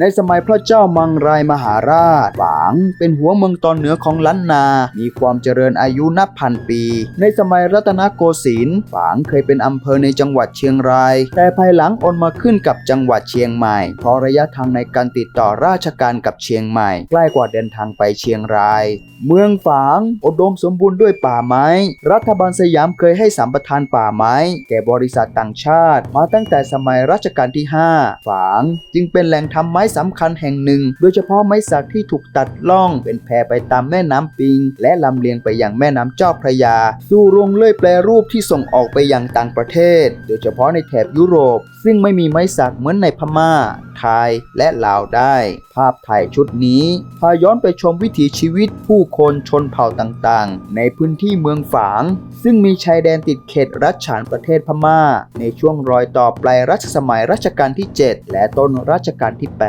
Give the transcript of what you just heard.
ในสมัยพระเจ้ามังรายมหาราชฝาง เป็นหัวเมืองตอนเหนือของล้านนา มีความเจริญอายุนับพันปี ในสมัยรัตนโกสินทร์ฝางเคยเป็นอำเภอในจังหวัดเชียงราย แต่ภายหลังโอนมาขึ้นกับจังหวัดเชียงใหม่ เพราะระยะทางในการติดต่อราชการกับเชียงใหม่ ใกล้กว่าเดินทางไปเชียงราย เมืองฝางอุดมสมบูรณ์ด้วยป่าไม้ รัฐบาลสยามเคยให้สัมปทานป่าไม้ แก่บริษัทต่างชาติ มาตั้งแต่สมัยรัชกาลที่ 5 ฝางจึงเป็นแหล่งทำม้สำคัญแห่งหนึ่ง โดยเฉพาะไม้สักที่ถูกตัดล่องเป็นแพไปตามแม่น้ำปิง และลำเลียงไปยังแม่น้ำเจ้าพระยา สู่โรงเลื่อยแปรรูปที่ส่งออกไปยังต่างประเทศ โดยเฉพาะในแถบยุโรป ซึ่งไม่มีไม้สักเหมือนในพม่า ไทยและลาวได้ ภาพถ่ายชุดนี้ พาย้อนไปชมวิถีชีวิตผู้คนชนเผ่าต่างๆ ในพื้นที่เมืองฝาง ซึ่งมีชายแดนติดเขตรัชฉานประเทศพม่า ในช่วงรอยต่อปลายรัชสมัยรัชกาลที่ 7 และต้นรัชกาลที่ 8